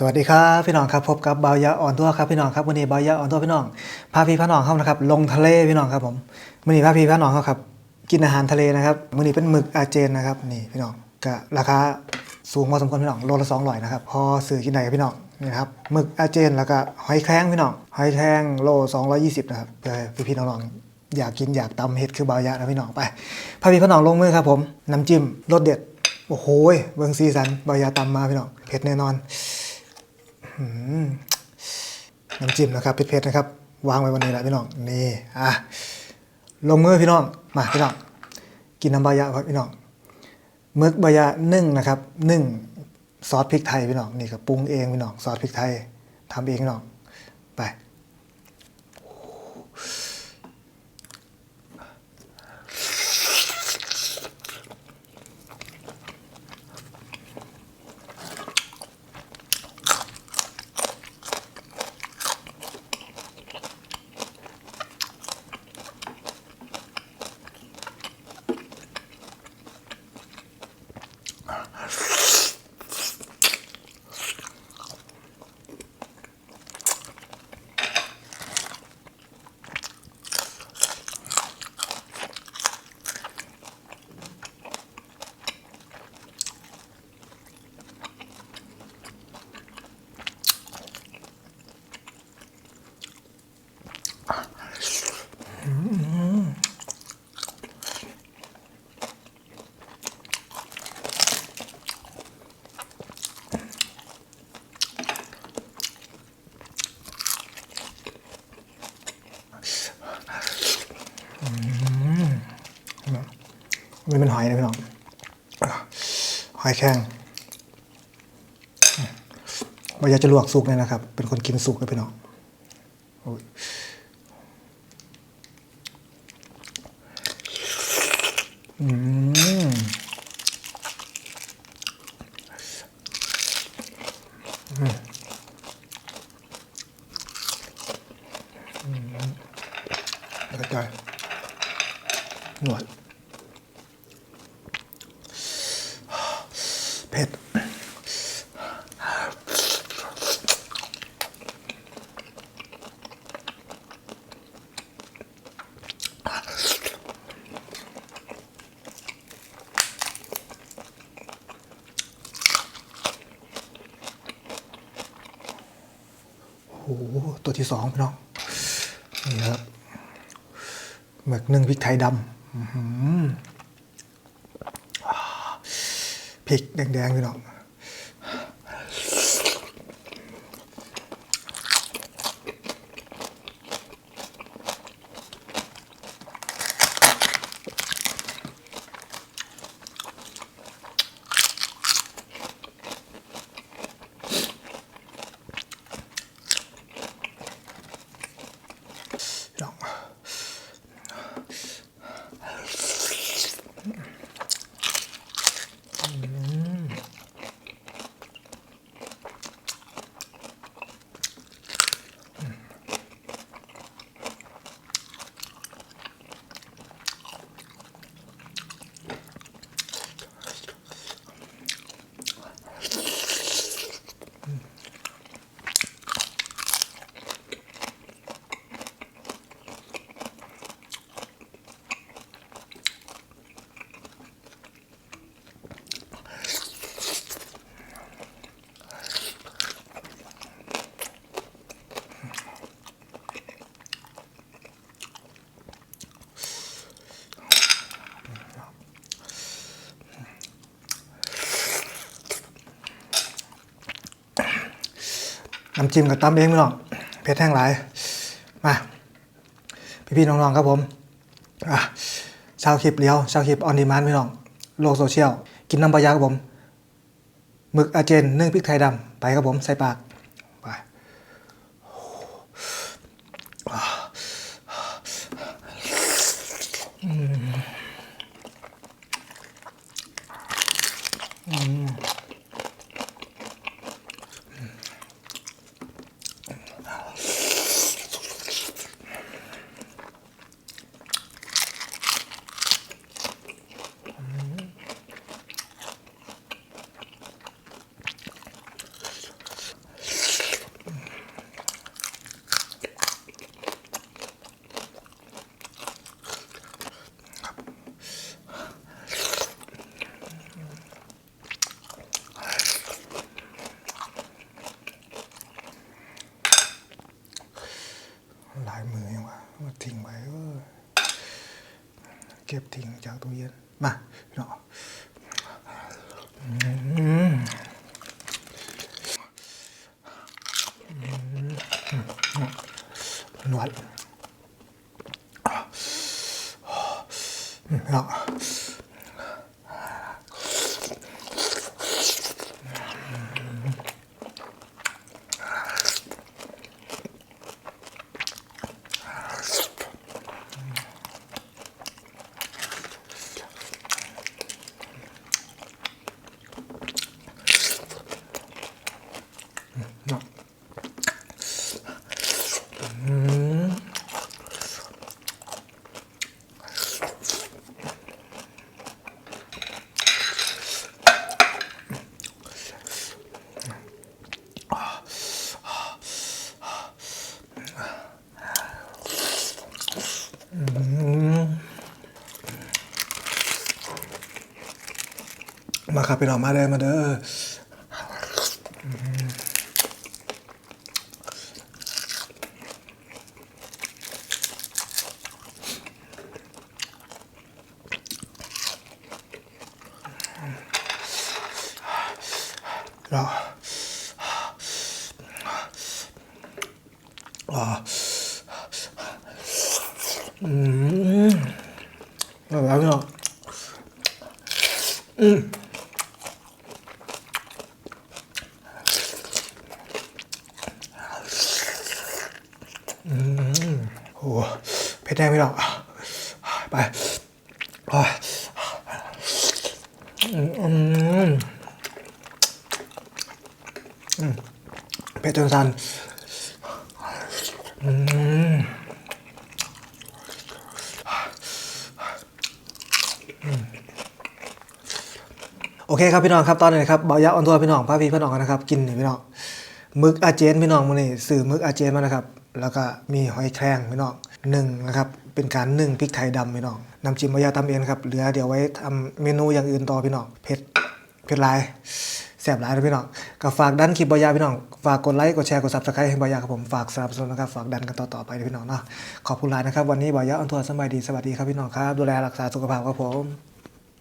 สวัสดีครับพี่น้องครับพบกับเบายาอ่อนทั่วครับพี่น้องครับวันนี้เบายาอ่อนทั่วพี่น้องพาพี่พาน้องเข้านะครับลงทะเลพี่น้องครับผมวันนี้พาพี่พาน้องเข้าครับกินอาหารทะเลนะครับวันนี้เป็นหมึกอาเจนนะครับนี่พี่น้องก็ราคาสูงพอสมควรพี่น้องโลละสองร้อยนะครับพอซื้อกินได้ครับพี่น้องนี่ครับหมึกอาเจนแล้วก็หอยแครงพี่น้องหอยแครงโล220นะครับเพื่อให้พี่น้องอยากกินอยากตำเห็ดคือเบายานะพี่น้องไปพาพี่พาน้องลงมือครับผมน้ำจิ้มรสเด็ดโอ้โหเบิ้งซีสันเบายาตำมาพี่น้องเผ็ดแน่นอน น้ำจิ้มนะครับเผ็ดๆนะครับ วางไว้วันนี้แหละพี่น้องนี่อะลงมือพี่น้องมาพี่น้องกินน้ำบายะครับพี่น้องหมึกบายะนึ่งนะครับนึ่งซอสพริกไทยพี่น้องนี่ก็ปรุงเองพี่น้องซอสพริกไทยทำเองพี่น้องไป มันเป็นหอยนะพี่น้องหอยแข้งบายะจะลวกสุกเลยนะครับ เป็นคนกินสุกนะพี่น้องโอ้ยอืมแล้วก็จอยหนวด หตัวที่สองพี่น้องนี่ครับหมึกนึ่งพริกไทยดำพริกแดงๆพี่น้อง น้ำจิ้มกับตำเองพี่น้องเผ็ดแห้งหลายมาพี่ๆน้องๆครับผมชาวคลิปเลี้ยวชาวคลิปออนดีมานพี่น้องโลกโซเชียลกินน้ำปลายาครับผมหมึกอาเจนนึ่งพริกไทยดำไปครับผมใส่ปากไปอายมือยังวะมาทิ้งไว้เออ เก็บทิ้งจากตู้เย็นมาพี่น้อง มาครับพี่น้องมาเด้อมาเด้ออืมรออ่าอืมแล้วพี่น้องอืม โอ้ เผ็ดแน่ไม่หรอกไปโอ้ยอืมอืมอืมเผ็ดจนสันอืมโอเคครับพี่น้องครับตอนนี้ครับเบายาออนทัวร์พี่น้องพาพี่พี่น้องกันนะครับ กินนี่พี่น้องมึกอาเจนพี่น้องมื้อนี้ซื้อมึกอาเจนมานะครับ แล้วก็มีหอยแครงพี่น้อง หนึ่งนะครับเป็นการนึ่งพริกไทยดำพี่น้องน้ำจิ้มมายาตำเองครับเหลือเดี๋ยวไว้ทำเมนูอย่างอื่นต่อพี่น้องเผ็ดเผ็ดหลายแซ่บหลายนะพี่น้องก็ฝากดันคลิปบอยาพี่น้อง ฝากกดไลค์กดแชร์กดซับสไครต์ให้บอยาครับผมฝากสนับสนุนนะครับฝากดันกันต่อๆไปนะพี่น้องเนาะขอบคุณหลายนะครับ วันนี้บอยาอันทัวร์สบายดีสวัสดีครับพี่น้องครับดูแลรักษาสุขภาพครับผม